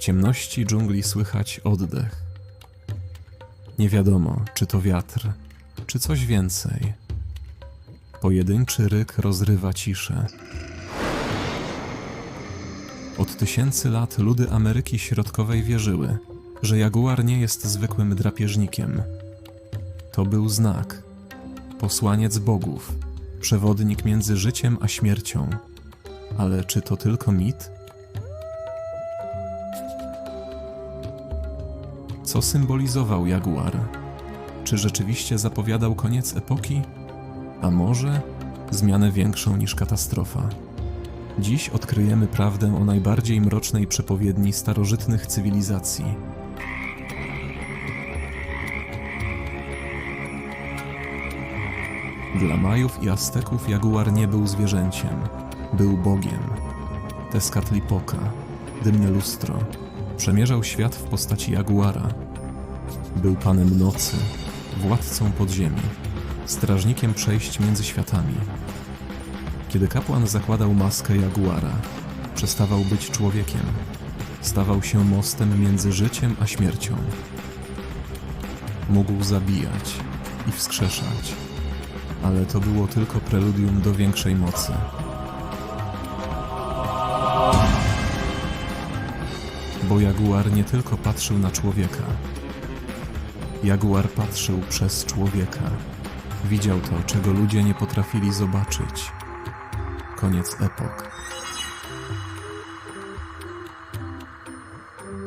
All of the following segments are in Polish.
W ciemności dżungli słychać oddech. Nie wiadomo, czy to wiatr, czy coś więcej. Pojedynczy ryk rozrywa ciszę. Od tysięcy lat ludy Ameryki Środkowej wierzyły, że jaguar nie jest zwykłym drapieżnikiem. To był znak, posłaniec bogów, przewodnik między życiem a śmiercią. Ale czy to tylko mit? Co symbolizował jaguar? Czy rzeczywiście zapowiadał koniec epoki? A może zmianę większą niż katastrofa? Dziś odkryjemy prawdę o najbardziej mrocznej przepowiedni starożytnych cywilizacji. Dla Majów i Azteków jaguar nie był zwierzęciem, był Bogiem. Tezcatlipoca, dymne lustro, przemierzał świat w postaci jaguara. Był panem nocy, władcą podziemi, strażnikiem przejść między światami. Kiedy kapłan zakładał maskę jaguara, przestawał być człowiekiem. Stawał się mostem między życiem a śmiercią. Mógł zabijać i wskrzeszać, ale to było tylko preludium do większej mocy. Bo jaguar nie tylko patrzył na człowieka. Jaguar patrzył przez człowieka. Widział to, czego ludzie nie potrafili zobaczyć. Koniec epok.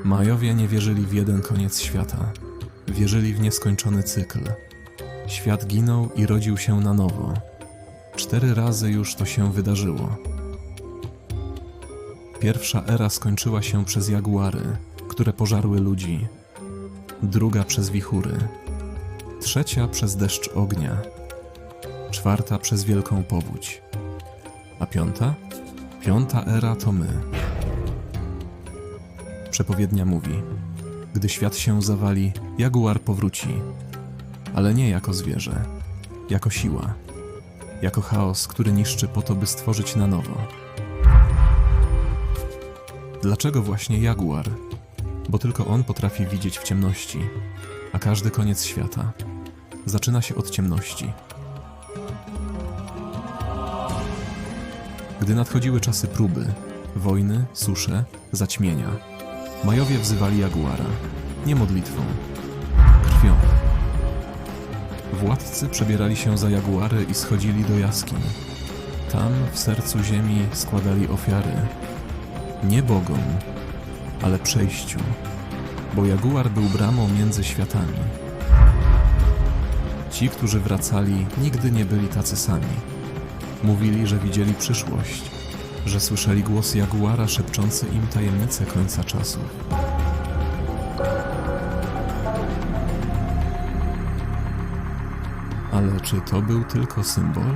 Majowie nie wierzyli w jeden koniec świata. Wierzyli w nieskończony cykl. Świat ginął i rodził się na nowo. Cztery razy już to się wydarzyło. Pierwsza era skończyła się przez jaguary, które pożarły ludzi. Druga przez wichury. Trzecia przez deszcz ognia. Czwarta przez wielką powódź. A piąta? Piąta era to my. Przepowiednia mówi: Gdy świat się zawali, jaguar powróci, ale nie jako zwierzę, jako siła, jako chaos, który niszczy po to, by stworzyć na nowo. Dlaczego właśnie jaguar? Bo tylko on potrafi widzieć w ciemności, a każdy koniec świata zaczyna się od ciemności. Gdy nadchodziły czasy próby, wojny, susze, zaćmienia, Majowie wzywali jaguara, nie modlitwą, krwią. Władcy przebierali się za jaguary i schodzili do jaskiń. Tam, w sercu ziemi, składali ofiary. Nie bogom, ale przejściu, bo jaguar był bramą między światami. Ci, którzy wracali, nigdy nie byli tacy sami. Mówili, że widzieli przyszłość, że słyszeli głos jaguara szepczący im tajemnice końca czasów. Ale czy to był tylko symbol?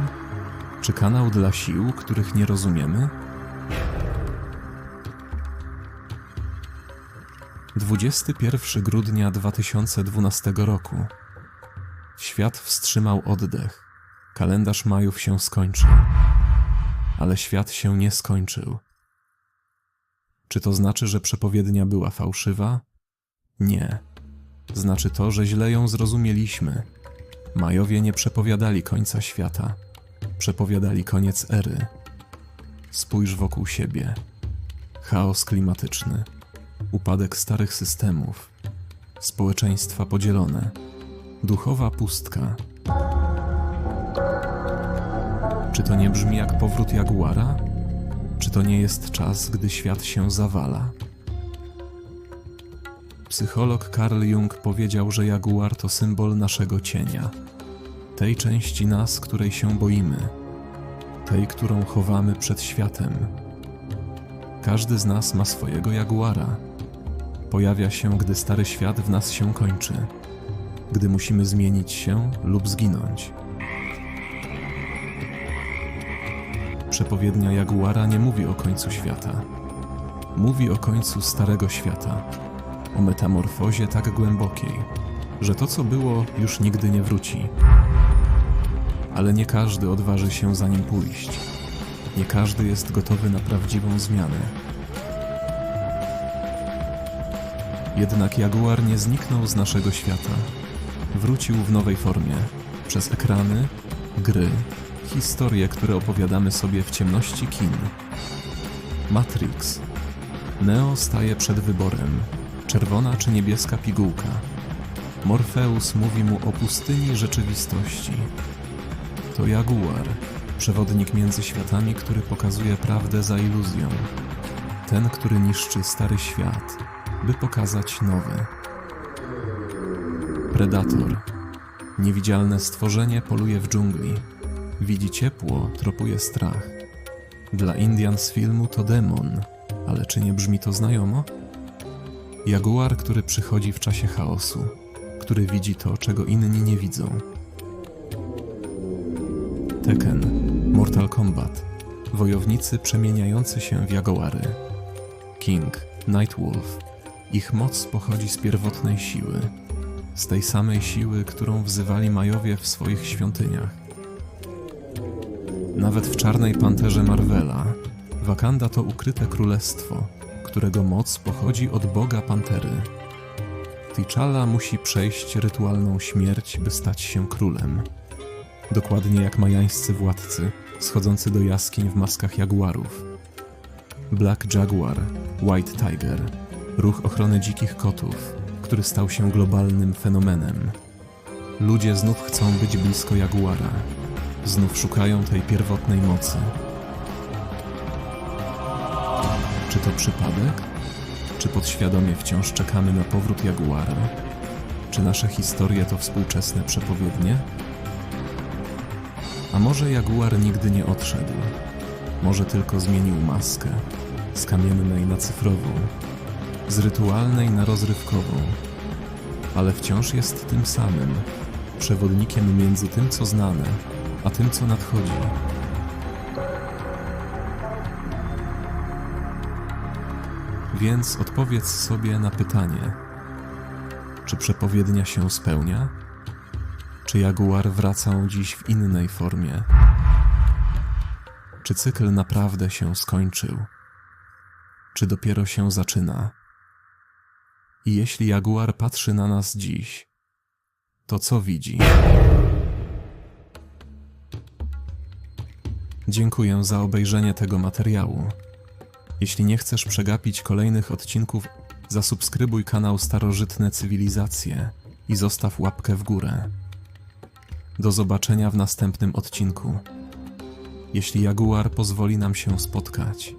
Czy kanał dla sił, których nie rozumiemy? 21 grudnia 2012 roku. Świat wstrzymał oddech. Kalendarz Majów się skończył. Ale świat się nie skończył. Czy to znaczy, że przepowiednia była fałszywa? Nie. Znaczy to, że źle ją zrozumieliśmy. Majowie nie przepowiadali końca świata. Przepowiadali koniec ery. Spójrz wokół siebie. Chaos klimatyczny, upadek starych systemów, społeczeństwa podzielone, duchowa pustka. Czy to nie brzmi jak powrót jaguara? Czy to nie jest czas, gdy świat się zawala? Psycholog Carl Jung powiedział, że jaguar to symbol naszego cienia, tej części nas, której się boimy, tej, którą chowamy przed światem. Każdy z nas ma swojego jaguara. Pojawia się, gdy stary świat w nas się kończy, gdy musimy zmienić się lub zginąć. Przepowiednia jaguara nie mówi o końcu świata. Mówi o końcu starego świata, o metamorfozie tak głębokiej, że to, co było, już nigdy nie wróci. Ale nie każdy odważy się za nim pójść. Nie każdy jest gotowy na prawdziwą zmianę. Jednak jaguar nie zniknął z naszego świata. Wrócił w nowej formie. Przez ekrany, gry, historie, które opowiadamy sobie w ciemności kin. Matrix. Neo staje przed wyborem: czerwona czy niebieska pigułka. Morfeus mówi mu o pustyni rzeczywistości. To jaguar, przewodnik między światami, który pokazuje prawdę za iluzją. Ten, który niszczy stary świat, by pokazać nowy. Predator. Niewidzialne stworzenie poluje w dżungli. Widzi ciepło, tropuje strach. Dla Indian z filmu to demon, ale czy nie brzmi to znajomo? Jaguar, który przychodzi w czasie chaosu, który widzi to, czego inni nie widzą. Tekken, Mortal Kombat, wojownicy przemieniający się w jaguary. King, Nightwolf. Ich moc pochodzi z pierwotnej siły, z tej samej siły, którą wzywali Majowie w swoich świątyniach. Nawet w Czarnej Panterze Marvela, Wakanda to ukryte królestwo, którego moc pochodzi od Boga Pantery. T'Challa musi przejść rytualną śmierć, by stać się królem. Dokładnie jak majańscy władcy, schodzący do jaskiń w maskach jaguarów. Black Jaguar, White Tiger, ruch ochrony dzikich kotów, który stał się globalnym fenomenem. Ludzie znów chcą być blisko jaguara, znów szukają tej pierwotnej mocy. Czy to przypadek? Czy podświadomie wciąż czekamy na powrót jaguara? Czy nasze historie to współczesne przepowiednie? A może jaguar nigdy nie odszedł? Może tylko zmienił maskę z kamiennej na cyfrową, z rytualnej na rozrywkową, ale wciąż jest tym samym, przewodnikiem między tym, co znane, a tym, co nadchodzi. Więc odpowiedz sobie na pytanie: czy przepowiednia się spełnia? Czy jaguar wracał dziś w innej formie? Czy cykl naprawdę się skończył? Czy dopiero się zaczyna? I jeśli jaguar patrzy na nas dziś, to co widzi? Dziękuję za obejrzenie tego materiału. Jeśli nie chcesz przegapić kolejnych odcinków, zasubskrybuj kanał Starożytne Cywilizacje i zostaw łapkę w górę. Do zobaczenia w następnym odcinku. Jeśli jaguar pozwoli nam się spotkać.